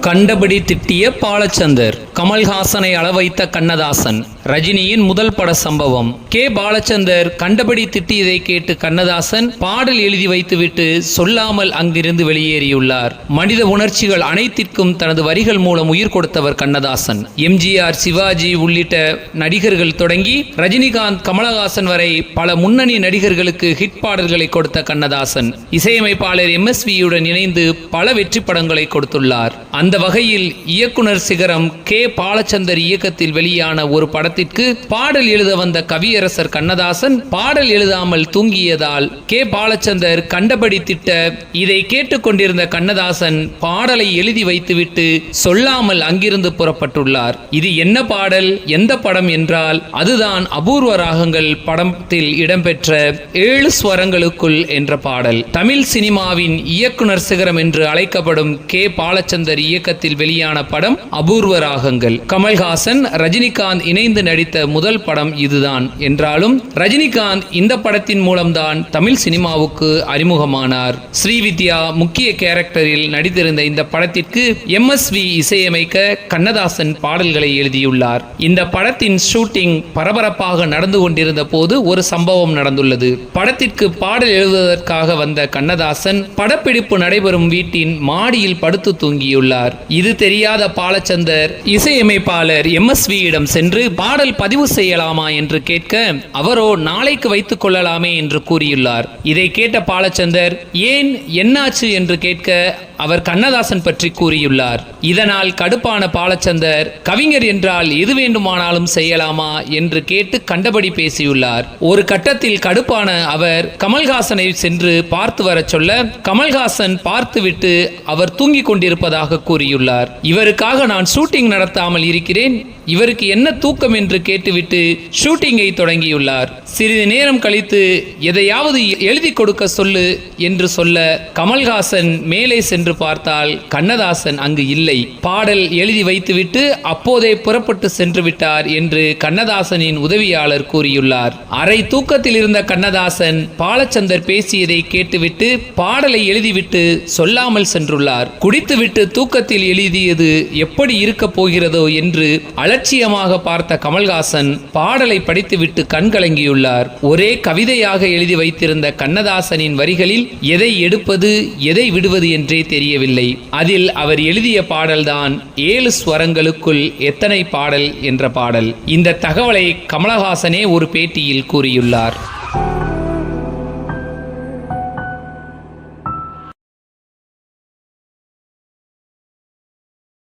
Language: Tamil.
கண்டபடி திட்டிய பாலச்சந்தர். கமல்ஹாசனை அளவைத்த கண்ணதாசன். ரஜினியின் முதல் பட சம்பவம். கே. பாலச்சந்தர் கண்டபடி திட்டியதை கேட்டு கண்ணதாசன் பாடல் எழுதி வைத்துவிட்டு சொல்லாமல் அங்கிருந்து வெளியேறியுள்ளார். மனித உணர்ச்சிகள் அனைத்திற்கும் தனது வரிகள் மூலம் உயிர் கொடுத்தவர் கண்ணதாசன். எம்ஜிஆர் சிவாஜி உள்ளிட்ட நடிகர்கள் தொடங்கி ரஜினிகாந்த் கமலஹாசன் வரை பல முன்னணி நடிகர்களுக்கு ஹிட் பாடல்களை கொடுத்த கண்ணதாசன். இசையமைப்பாளர் எம்எஸ்வியுடன் இணைந்து பல வெற்றி படங்களை கொடுத்துள்ளார். அந்த வகையில் இயக்குனர் சிகரம் கே. பாலச்சந்தர் இயக்கத்தில் வெளியான ஒரு படத்திற்கு பாடல் எழுத வந்த கவியரசர் கண்ணதாசன் பாடல் எழுதாமல் தூங்கியதால் கே. பாலச்சந்தர் கண்டபடி திட்ட இதை கேட்டுக்கொண்டிருந்த கண்ணதாசன் பாடலை எழுதி வைத்துவிட்டு சொல்லாமல் அங்கிருந்து புறப்பட்டுள்ளார். இது என்ன பாடல்? எந்த படம் என்றால் அதுதான் அபூர்வ ராகங்கள் படத்தில் இடம்பெற்ற ஏழு ஸ்வரங்களுக்குள் என்ற பாடல். தமிழ் சினிமாவின் இயக்குனர் சிகரம் என்று அழைக்கப்படும் கே. பாலச்சந்தர் இயக்கத்தில் வெளியான படம் அபூர்வ ராகங்கள். கமல்ஹாசன் ரஜினிகாந்த் இணைந்து நடித்த முதல் படம் இதுதான். என்றாலும் ரஜினிகாந்த் இந்த படத்தின் மூலம்தான் தமிழ் சினிமாவுக்கு அறிமுகமானார். ஸ்ரீவித்யா முக்கிய கேரக்டரில் நடித்திருந்த இந்த படத்திற்கு எம் எஸ் வி இசையமைக்க கண்ணதாசன் பாடல்களை எழுதியுள்ளார். இந்த படத்தின் ஷூட்டிங் பரபரப்பாக நடந்து கொண்டிருந்த போது ஒரு சம்பவம் நடந்துள்ளது. படத்திற்கு பாடல் எழுதுவதற்காக வந்த கண்ணதாசன் படப்பிடிப்பு நடைபெறும் வீட்டின் மாடியில் படுத்து தூங்கியுள்ளார். இது தெரியாத பாலச்சந்தர் இசை இசையமைப்பாளர் எம்எஸ்வியிடம் சென்று பாடல் பதிவு செய்யலாமா என்று கேட்க அவரோ நாளைக்கு வைத்துக் கொள்ளலாமே என்று கூறியுள்ளார். இதை கேட்ட பாலச்சந்தர் ஏன் என்னாச்சு? என்று கேட்க அவர் கண்ணதாசன் பற்றி கூறியுள்ளார். இதனால் கடுப்பான பாலச்சந்தர் கவிஞர் என்றால் எது வேண்டுமானாலும் செய்யலாமா என்று கேட்டு கண்டபடி பேசியுள்ளார். ஒரு கட்டத்தில் கடுப்பான அவர் கமல்ஹாசனை சென்று பார்த்து வரச் சொல்ல கமல்ஹாசன் பார்த்துவிட்டு அவர் தூங்கிக் கொண்டிருப்பதாக கூறியுள்ளார். இவருக்காக நான் ஷூட்டிங் நடத்தாமல் இருக்கிறேன். இவருக்கு என்ன தூக்கம் என்று கேட்டுவிட்டு ஷூட்டிங்கை தொடங்கியுள்ளார். சிறிது நேரம் கழித்து எதையாவது எழுதி கொடுக்க சொல்லு என்று சொல்ல கமல்ஹாசன் மேலே சென்று பார்த்தால் கண்ணதாசன் அங்கு இல்லை. பாடல் எழுதி வைத்துவிட்டு அப்போதே புறப்பட்டு சென்று விட்டார் என்று கண்ணதாசனின் உதவியாளர் கூறியுள்ளார். அரை தூக்கத்தில் இருந்த கண்ணதாசன் பாலச்சந்தர் பேசியதை கேட்டுவிட்டு பாடலை எழுதிவிட்டு சொல்லாமல் சென்றுள்ளார். குடித்துவிட்டு தூக்கத்தில் எழுதியது எப்படி இருக்கப் போகிறதோ என்று அலட்சியமாக பார்த்த கமல்ஹாசன் பாடலை படித்துவிட்டு கண்கலங்கியுள்ளார் ஒரே கவிதையாக எழுதி வைத்திருந்த கண்ணதாசனின் வரிகளில் எதை எடுப்பது எதை விடுவது என்றே தெரியவில்லை. அதில் அவர் எழுதிய பாடல்தான் ஏழு ஸ்வரங்களுக்குள் எத்தனை பாடல் என்ற பாடல். இந்த தகவலை கமலஹாசனே ஒரு பேட்டியில் கூறியுள்ளார்.